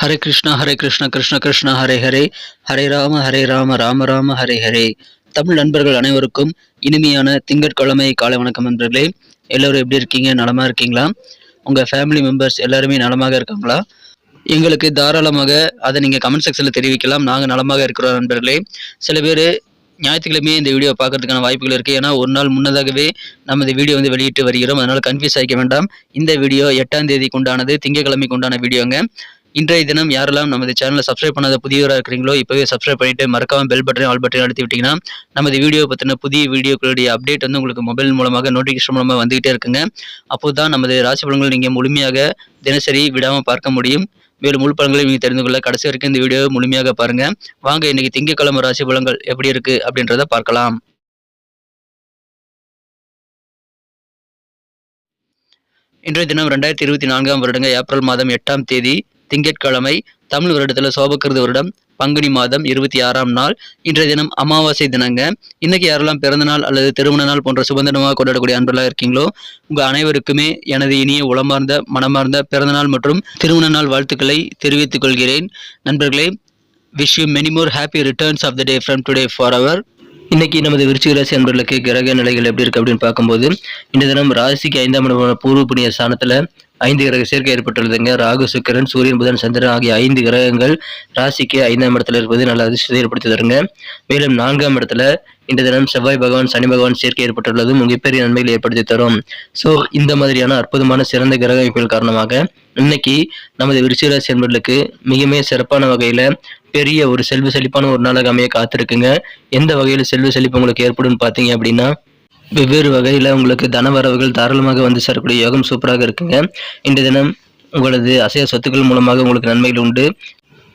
ஹரே கிருஷ்ணா ஹரே கிருஷ்ணா கிருஷ்ண கிருஷ்ணா ஹரே ஹரே. ஹரே ராம ஹரே ராம ராம ராம ஹரே ஹரே. தமிழ் நண்பர்கள் அனைவருக்கும் இனிமையான திங்கட்கிழமை காலை வணக்கம் நண்பர்களே. எல்லோரும் எப்படி இருக்கீங்க? நலமாக இருக்கீங்களா? உங்கள் ஃபேமிலி மெம்பர்ஸ் எல்லாருமே நலமாக இருக்காங்களா? எங்களுக்கு தாராளமாக அதை நீங்கள் கமெண்ட் செக்ஷனில் தெரிவிக்கலாம். நாங்கள் நலமாக இருக்கிறோம் நண்பர்களே. சில பேர் ஞாயிற்றுக்கிழமையே இந்த வீடியோ பார்க்கறதுக்கான வாய்ப்புகள் இருக்குது ஏன்னா ஒரு நாள் முன்னதாகவே நம்ம இந்த வீடியோ வந்து வெளியிட்டு வருகிறோம். அதனால் கன்ஃபியூஸ் ஆகிக்க வேண்டாம். இந்த வீடியோ எட்டாம் தேதிக்கு உண்டானது திங்கக்கிழமைக்கு உண்டான வீடியோங்க இன்றைய தினம் யாரெல்லாம் நமது சேனலை சப்ஸ்கிரைப் பண்ணாத புதியவராக இருக்கிறீங்களோ இப்போவே சப்ஸ்கிரைப் பண்ணிட்டு மறக்காம பெல் பட்டனையும் ஆல் பட்டனையும் அழுத்தி விட்டீங்கன்னா நமது வீடியோ பற்றின புதிய வீடியோக்களுடைய அப்டேட் வந்து உங்களுக்கு மொபைல் மூலமாக நோட்டிஃபிகேஷன் மூலமாக வந்துகிட்டே இருக்குங்க. அப்போது தான் நமது ராசி பலன்கள் நீங்கள் முழுமையாக தினசரி விடாமல் பார்க்க முடியும். மேலும் முழு பலன்களை நீங்கள் தெரிந்து கொள்ள கடைசி வரைக்கும் இந்த வீடியோவை முழுமையாக பாருங்கள் வாங்க இன்றைக்கி திங்கக்கிழமை ராசி பலன்கள் எப்படி இருக்கு அப்படின்றத பார்க்கலாம். இன்றைய தினம் ரெண்டாயிரத்தி இருபத்தி நான்காம் வருடங்க ஏப்ரல் மாதம் எட்டாம் தேதி. திங்கட்கிழமை தமிழ் வருடத்தில் சோபக்கிருது வருடம் பங்குனி மாதம் இருபத்தி ஆறாம் நாள். இன்றைய தினம் அமாவாசை தினங்க. இன்னைக்கு யாரெல்லாம் பிறந்த நாள் அல்லது திருமண நாள் போன்ற சுதந்திரமாக கொண்டாடக்கூடிய அன்பெல்லாம் இருக்கீங்களோ உங்கள் அனைவருக்குமே எனது இனிய உளமார்ந்த மனமார்ந்த பிறந்தநாள் மற்றும் திருமண நாள் வாழ்த்துக்களை தெரிவித்துக் கொள்கிறேன். நண்பர்களே wish you many more happy returns of the day from today for அவர் இன்னைக்கு நமது விருச்சிக ராசி அன்பர்களுக்கு கிரக நிலைகள் எப்படி இருக்கு அப்படின்னு பார்க்கும்போது இந்த தினம் ராசிக்கு ஐந்தாம் இடமான பூர்வ புண்ணிய ஸ்தானத்தில் ஐந்து கிரக சேர்க்கை ஏற்பட்டுள்ளதுங்க. ராகு சுக்கரன் சூரியன் புதன் சந்திரன் ஆகிய ஐந்து கிரகங்கள் ராசிக்கு ஐந்தாம் இடத்துல இருப்பது நல்ல அதிர்ஷ்டத்தை ஏற்படுத்தி தருங்க. மேலும் நான்காம் இடத்துல இந்த தினம் செவ்வாய் பகவான் சனி பகவான் சேர்க்கை ஏற்பட்டுள்ளது மிகப்பெரிய நன்மைகளை ஏற்படுத்தி தரும். ஸோ இந்த மாதிரியான அற்புதமான சிறந்த கிரக அமைப்புகள் காரணமாக இன்னைக்கு நமது விருச்சிகராசி என்பர்களுக்கு மிகமே சிறப்பான வகையில பெரிய ஒரு செல்வ செழிப்பான ஒரு நாளாக அமைய காத்திருக்குங்க. எந்த வகையில் செல்வ செழிப்பு உங்களுக்கு ஏற்படும் பார்த்தீங்க அப்படின்னா வெவ்வேறு வகையில் உங்களுக்கு தன வரவுகள் தாராளமாக வந்து சேரக்கூடிய யோகம் சூப்பராக இருக்குங்க. இன்றைய தினம் உங்களது அசைய சொத்துக்கள் மூலமாக உங்களுக்கு நன்மைகள் உண்டு.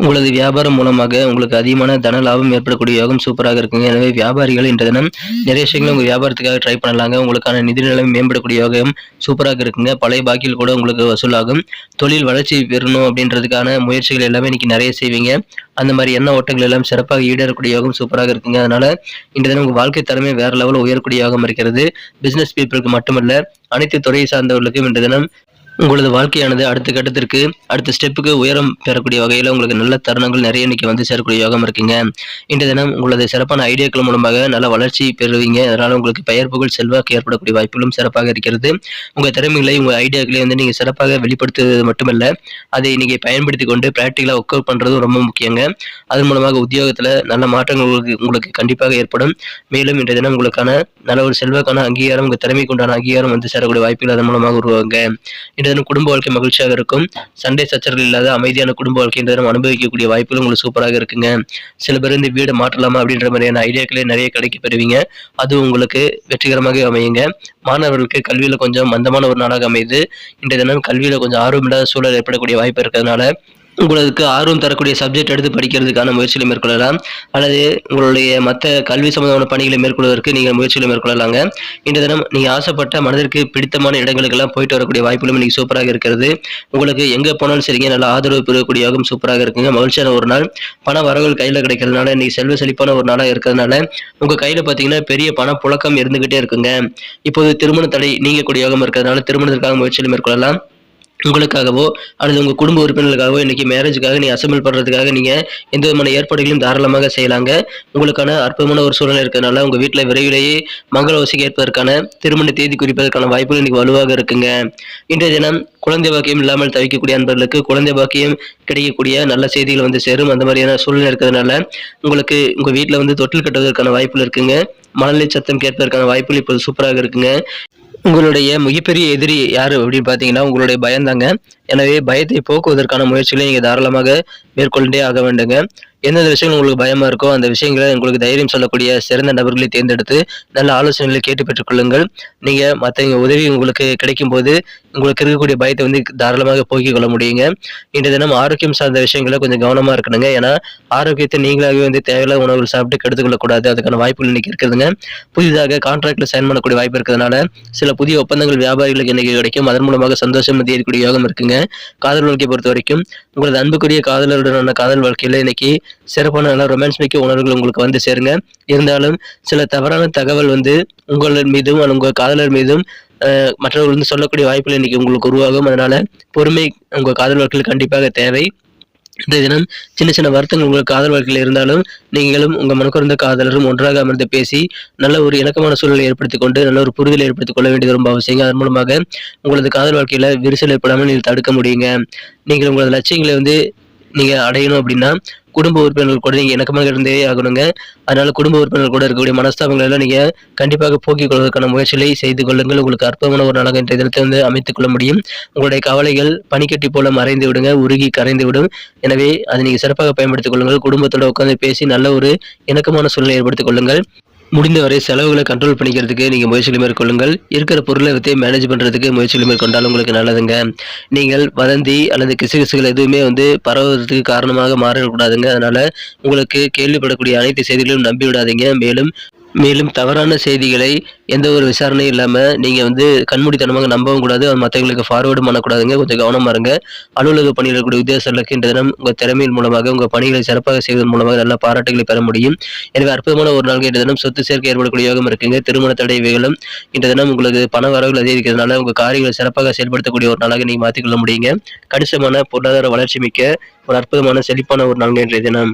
உங்களது வியாபாரம் மூலமாக உங்களுக்கு அதிகமான தன லாபம் ஏற்படக்கூடிய யோகம் சூப்பராக இருக்குங்க. எனவே வியாபாரிகள் இன்றைய தினம் நிறைய விஷயங்களை உங்கள் வியாபாரத்துக்காக ட்ரை பண்ணலாங்க. உங்களுக்கான நிதி நிலைமை மேம்படக்கூடிய யோகம் சூப்பராக இருக்குங்க. பழைய பாக்கியில் கூட உங்களுக்கு வசூலாகும். தொழில் வளர்ச்சி பெறணும் அப்படின்றதுக்கான முயற்சிகள் எல்லாமே இன்னைக்கு நிறைய செய்வீங்க. அந்த மாதிரி எண்ண ஓட்டங்கள் எல்லாம் சிறப்பாக ஈடேறக்கூடிய யோகம் சூப்பராக இருக்குங்க. அதனால இன்றைய தினம் உங்கள் வாழ்க்கை தரமே வேற லெவலில் உயரக்கூடிய யோகம் இருக்கிறது. பிசினஸ் பீப்புளுக்கு மட்டுமல்ல அனைத்து துறையை சார்ந்தவர்களுக்கும் இன்றைய தினம் உங்களது வாழ்க்கையானது அடுத்த கட்டத்திற்கு அடுத்த ஸ்டெப்புக்கு உயரம் பெறக்கூடிய வகையில் உங்களுக்கு நல்ல தருணங்கள் நிறைய இன்னைக்கு வந்து சேரக்கூடிய யோகம் இருக்குங்க. இன்றைய தினம் உங்களது சிறப்பான ஐடியாக்கள் மூலமாக நல்ல வளர்ச்சி பெறுவீங்க. அதனால உங்களுக்கு பெயர் புகழ் செல்வாக்கு ஏற்படக்கூடிய வாய்ப்புகளும் சிறப்பாக இருக்கிறது. உங்கள் திறமைகளை உங்கள் ஐடியாக்களை வந்து நீங்கள் சிறப்பாக வெளிப்படுத்துவது மட்டுமல்ல அதை நீங்கள் பயன்படுத்தி கொண்டு ப்ராக்டிக்கலாக ஒர்க் அவுட் பண்ணுறதும் ரொம்ப முக்கியங்க. அதன் மூலமாக உத்தியோகத்தில் நல்ல மாற்றங்கள் உங்களுக்கு உங்களுக்கு கண்டிப்பாக ஏற்படும். மேலும் இன்றைய தினம் உங்களுக்கான நல்ல ஒரு செல்வாக்கான அங்கீகாரம் உங்கள் திறமைக்குண்டான அங்கீகாரம் வந்து சேரக்கூடிய வாய்ப்புகள் அதன் மூலமாக உருவாங்க தினம் குடும்ப வாழ்க்கை மகிழ்ச்சியாக இருக்கும். சண்டை சச்சரவுகள் இல்லாத அமைதியான குடும்ப வாழ்க்கை இந்த தினம் அனுபவிக்கக்கூடிய வாய்ப்புகள் உங்களுக்கு சூப்பராக இருக்குங்க. சில பேர் இந்த வீடு மாற்றலாமா அப்படின்ற மாதிரியான ஐடியாக்களே நிறைய கிடைக்க பெறுவீங்க. அது உங்களுக்கு வெற்றிகரமாக அமையுங்க. மாணவர்களுக்கு கல்வியில் கொஞ்சம் மந்தமான ஒரு நாளாக அமையுது. இன்றைய தினம் கல்வியில் கொஞ்சம் ஆர்வமில்லாத சூழல் ஏற்படக்கூடிய வாய்ப்பு இருக்கிறதுனால உங்களுக்கு ஆர்வம் தரக்கூடிய சப்ஜெக்ட் எடுத்து படிக்கிறதுக்கான முயற்சிகளை மேற்கொள்ளலாம். அல்லது உங்களுடைய மற்ற கல்வி சம்பந்தமான பணிகளை மேற்கொள்வதற்கு நீங்கள் முயற்சிகளை மேற்கொள்ளலாங்க. இந்த தினம் நீங்கள் ஆசைப்பட்ட மனதிற்கு பிடித்தமான இடங்களுக்கெல்லாம் போயிட்டு வரக்கூடிய வாய்ப்புகளும் இன்னைக்கு சூப்பராக இருக்கிறது. உங்களுக்கு எங்கே போனாலும் சரிங்க நல்ல ஆதரவு பெறக்கூடிய யோகம் சூப்பராக இருக்குங்க. மகிழ்ச்சியான ஒரு நாள். பண வரவுகள் கையில் கிடைக்கிறதுனால இன்னைக்கு செல்வ செழிப்பான ஒரு நாளாக இருக்கிறதுனால உங்கள் கையில் பார்த்தீங்கன்னா பெரிய பண புழக்கம் இருந்துகிட்டே இருக்குங்க. இப்போது திருமண தடை நீங்கக்கூடிய யோகம் இருக்கிறதுனால திருமணத்திற்காக முயற்சிகளை மேற்கொள்ளலாம். உங்களுக்காகவோ அல்லது உங்கள் குடும்ப உறுப்பினர்களுக்காகவோ இன்றைக்கி மேரேஜுக்காக நீ அசம்பிள் பண்ணுறதுக்காக நீங்கள் எந்த விதமான ஏற்பாடுகளையும் தாராளமாக செய்யலாங்க. உங்களுக்கான அற்புதமான ஒரு சூழ்நிலை இருக்கிறதுனால உங்கள் வீட்டில் விரைவிலேயே மங்கள ஓசைக்கு ஏற்பதற்கான திருமண தேதி குறிப்பதற்கான வாய்ப்புகள் இன்றைக்கி வலுவாக இருக்குங்க. இன்றைய தினம் குழந்தை பாக்கியம் இல்லாமல் தவிக்கக்கூடிய அன்பர்களுக்கு குழந்தை பாக்கியம் கிடைக்கக்கூடிய நல்ல செய்திகள் வந்து சேரும். அந்த மாதிரியான சூழ்நிலை இருக்கிறதுனால உங்களுக்கு உங்கள் வீட்டில் வந்து தொட்டில் கட்டுவதற்கான வாய்ப்புகள் இருக்குங்க. மணலை சத்தம் கேட்பதற்கான வாய்ப்புகள் இப்போது சூப்பராக இருக்குங்க. உங்களுடைய மிகப்பெரிய எதிரி யார் அப்படின்னு பார்த்தீங்கன்னா உங்களுடைய பயந்தாங்க எனவே பயத்தை போக்குவதற்கான முயற்சிகளை நீங்கள் தாராளமாக மேற்கொண்டே ஆக வேண்டுங்க. எந்தெந்த விஷயங்கள் உங்களுக்கு பயமா இருக்கோ அந்த விஷயங்களை உங்களுக்கு தைரியம் சொல்லக்கூடிய சிறந்த நபர்களை தேர்ந்தெடுத்து நல்ல ஆலோசனைகளை கேட்டு பெற்றுக்கொள்ளுங்கள். நீங்க மற்றவங்க உதவி உங்களுக்கு கிடைக்கும் போது உங்களுக்கு இருக்கக்கூடிய பயத்தை வந்து தாராளமாக போக்கிக் கொள்ள முடியுங்க. இன்றைய தினம் ஆரோக்கியம் சார்ந்த விஷயங்களை கொஞ்சம் கவனமா இருக்கணுங்க. ஏன்னா ஆரோக்கியத்தை நீங்களாகவே வந்து தேவையில்லாத உணவுகள் சாப்பிட்டு கெடுத்துக்கொள்ளக்கூடாது அதுக்கான வாய்ப்புகள் இன்னைக்கு இருக்குதுங்க. புதிதாக கான்ட்ராக்ட்ல சைன் பண்ணக்கூடிய வாய்ப்பு இருக்கிறதுனால சில புதிய ஒப்பந்தங்கள் வியாபாரிகளுக்கு இன்னைக்கு கிடைக்கும். அதன் மூலமாக சந்தோஷம் ஏற்படக்கூடிய யோகம் இருக்குங்க. காதல் வாழ்க்கையை பொறுத்த வரைக்கும் உங்களது அன்புக்குரிய காதலருடனான காதல் வாழ்க்கையில இன்னைக்கு சிறப்பான நல்ல ரொமான்ஸ் மிக்க உணர்வுகள் உங்களுக்கு வந்து சேருங்க. இருந்தாலும் சில தவறான தகவல் வந்து உங்கள் மீதும் உங்கள் காதலர் மீதும் மற்றவர்கள் வந்து சொல்லக்கூடிய வாய்ப்புகள் இன்னைக்கு உங்களுக்கு உருவாகும். அதனால பொறுமை உங்கள் காதல் வாழ்க்கையில் கண்டிப்பாக தேவை. இந்த தினம் சின்ன சின்ன வருத்தங்கள் உங்களுக்கு காதல் வாழ்க்கையில் இருந்தாலும் நீங்களும் உங்கள் மனக்குறந்த காதலரும் ஒன்றாக அமர்ந்து பேசி நல்ல ஒரு இணக்கமான சூழலை ஏற்படுத்தி கொண்டு நல்ல ஒரு புரிதலை ஏற்படுத்திக் கொள்ள வேண்டியது ரொம்ப அவசியம் அதன் மூலமாக உங்களது காதல் வாழ்க்கையில் விரிசல் ஏற்படாமல் நீங்கள் தடுக்க முடியுங்க. நீங்கள் உங்களது லட்சியங்களை வந்து நீங்கள் அடையணும் அப்படின்னா குடும்ப உறுப்பினர்கள் கூட நீங்கள் இணக்கமாக இருந்தே ஆகணுங்க. அதனால் குடும்ப உறுப்பினர்கள் கூட இருக்கக்கூடிய மனஸ்தாபங்கள் எல்லாம் நீங்கள் கண்டிப்பாக போக்கிக் கொள்வதற்கான முயற்சிகளை செய்து கொள்ளுங்கள். உங்களுக்கு அற்பமான ஒரு நாளாக இன்றைய தினத்தை வந்து அமைத்துக் கொள்ள முடியும். உங்களுடைய கவலைகள் பனிக்கட்டி போல மறைந்து விடுங்க உருகி கரைந்து விடும். எனவே அதை நீங்கள் சிறப்பாக பயன்படுத்திக் கொள்ளுங்கள். குடும்பத்தோட உட்காந்து பேசி நல்ல ஒரு இணக்கமான சூழ்நிலை ஏற்படுத்திக் கொள்ளுங்கள். முடிந்தவரை செலவுகளை கண்ட்ரோல் பண்ணிக்கிறதுக்கு நீங்கள் முயற்சிகளை மேற்கொள்ளுங்கள். இருக்கிற பொருளை வைத்து மேனேஜ் பண்ணுறதுக்கு முயற்சிகளை மேற்கொண்டாலும் உங்களுக்கு நல்லதுங்க. நீங்கள் வதந்தி அல்லது கிசுகிசுகள் எதுவுமே வந்து பரவுவதற்கு காரணமாக மாறக்கூடாதுங்க. அதனால உங்களுக்கு கேள்விப்படக்கூடிய அனைத்து செய்திகளையும் நம்பி விடாதீங்க மேலும் மேலும் தவறான செய்திகளை எந்த ஒரு விசாரணையும் இல்லாமல் நீங்கள் வந்து கண்மூடித்தனமாக நம்பவும் கூடாது. அது மற்றவங்களுக்கு ஃபார்வேர்டு பண்ணக்கூடாதுங்க. கொஞ்சம் கவனமாக இருங்க. அலுவலக பணியில் இருக்கக்கூடிய உத்தியோகர்களுக்கு இந்த தினம் உங்கள் திறமையின் மூலமாக உங்கள் பணிகளை சிறப்பாக செய்வதன் மூலமாக நல்ல பாராட்டுகளை பெற முடியும். எனவே அற்புதமான ஒரு நாள் இன்று தினம். சொத்து சேர்க்கை ஏற்படக்கூடிய யோகம் இருக்குங்க. திருமண தடை இவைகளும் தினம் உங்களுக்கு பண வரவுகள் அதிகரிக்கிறதுனால உங்கள் காரியங்களை சிறப்பாக செயல்படுத்தக்கூடிய ஒரு நாளாக நீங்கள் மாற்றிக்கொள்ள முடியுங்க. கணிசமான பொருளாதார வளர்ச்சி மிக்க ஒரு அற்புதமான செழிப்பான ஒரு நாள் இன்றைய தினம்.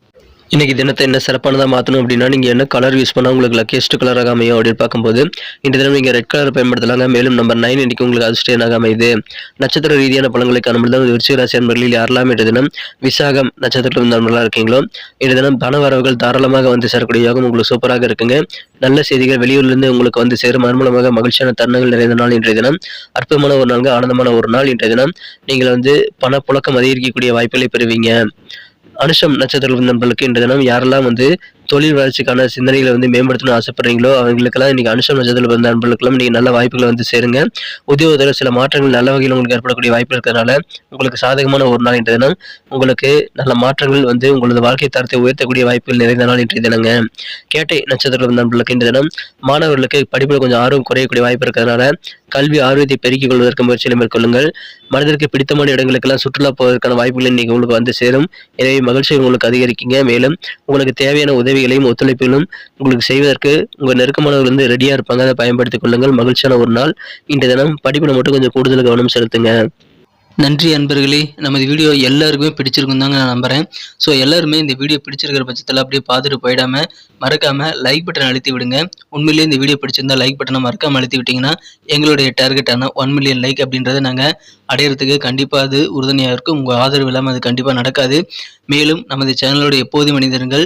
இன்றைக்கி தினத்தை என்ன சிறப்பானதாக மாற்றணும் அப்படின்னா நீங்கள் என்ன கலர் யூஸ் பண்ணால் உங்களுக்கு லக்கேஸ்ட் கலராக அமையும் அப்படின்னு பார்க்கும்போது இந்த தினம் நீங்கள் ரெட் கலர் பயன்படுத்தலாங்க. மேலும் நம்பர் நைன் இன்னைக்கு உங்களுக்கு அதிர்ஷ்டனாக அமையுது நட்சத்திர ரீதியான பழங்களை காணும்போது தான் விருச்சிக ராசி அன்பர்களில் யாரெல்லாம் இன்று தினம் விசாகம் நட்சத்திரத்தில் நண்பர்களாக இருக்கீங்களோ இன்று தினம் பண வரவுகள் தாராளமாக வந்து சேரக்கூடிய யோகம் உங்களுக்கு சூப்பராக இருக்குங்க. நல்ல செய்திகள் வெளியூர்லேருந்து உங்களுக்கு வந்து சேரும். அதன் மூலமாக மகிழ்ச்சியான தருணங்கள் நிறைந்த நாள் இன்றைய தினம். அற்புதமான ஒரு நாளுங்க ஆனந்தமான ஒரு நாள் இன்றைய தினம். நீங்கள் வந்து பணப்புழக்கம் அதிகரிக்கக்கூடிய வாய்ப்புகளை பெறுவீங்க. அனுஷம் நட்சத்திர நண்பர்களுக்கு இன்று தினம் யாரெல்லாம் வந்து தொழில் வளர்ச்சிக்கான சிந்தனைகளை வந்து மேம்படுத்தணும்னு ஆசைப்படுறீங்களோ அவங்களுக்கெல்லாம் இன்னைக்கு அனுஷம் நட்சத்திரத்தில் பிறந்த நண்பர்களுக்கெல்லாம் இன்னைக்கு நல்ல வாய்ப்புகளை வந்து சேருங்க. உத்தியோகத்தில் சில மாற்றங்கள் நல்ல வகையில் உங்களுக்கு ஏற்படக்கூடிய வாய்ப்பு இருக்கிறதுனால உங்களுக்கு சாதகமான ஒரு நாள் இன்றைய தினம். உங்களுக்கு நல்ல மாற்றங்கள் வந்து உங்களது வாழ்க்கை தரத்தை உயர்த்தக்கூடிய வாய்ப்புகள் நிறைந்த நாள் இன்றைய தினங்க. கேட்டை நட்சத்திர நண்பர்களுக்கு இன்றைய தினம் மாணவர்களுக்கு படிப்பில் கொஞ்சம் ஆர்வம் குறையக்கூடிய வாய்ப்பு இருக்கிறதுனால கல்வி ஆர்வத்தை பெருக்கிக் கொள்வதற்கு முயற்சிகளை மேற்கொள்ளுங்கள். மனதிற்கு பிடித்தமான இடங்களுக்கெல்லாம் சுற்றுலா போவதற்கான வாய்ப்புகள் இன்னைக்கு உங்களுக்கு வந்து சேரும். எனவே மகிழ்ச்சி உங்களுக்கு அதிகரிக்குங்க. மேலும் உங்களுக்கு தேவையான உதவி உதவிகளையும் ஒத்துழைப்புகளும் உங்களுக்கு செய்வதற்கு உங்கள் நெருக்கமானவர்கள் வந்து ரெடியாக இருப்பாங்க. அதை பயன்படுத்திக் கொள்ளுங்கள். மகிழ்ச்சியான ஒரு நாள். இன்றைய தினம் படிப்பில் மட்டும் கொஞ்சம் கூடுதல் கவனம் செலுத்துங்க. நன்றி அன்பர்களே. நமது வீடியோ எல்லாருக்குமே பிடிச்சிருக்கும் தாங்க நான் நம்புறேன். ஸோ எல்லாருமே இந்த வீடியோ பிடிச்சிருக்கிற பட்சத்தில் அப்படியே பார்த்துட்டு போயிடாம மறக்காம லைக் பட்டன் அழுத்தி விடுங்க. உண்மையிலேயே இந்த வீடியோ பிடிச்சிருந்தா லைக் பட்டனை மறக்காமல் அழுத்தி விட்டிங்கன்னா எங்களுடைய டார்கெட்டான ஒன் மில்லியன் லைக் அப்படின்றத நாங்கள் அடையிறதுக்கு கண்டிப்பாக அது உறுதுணையாக இருக்கும். உங்கள் ஆதரவு இல்லாமல் அது கண்டிப்பாக நடக்காது. மேலும் நமது சேனலோட எப்போது மனிதர்கள்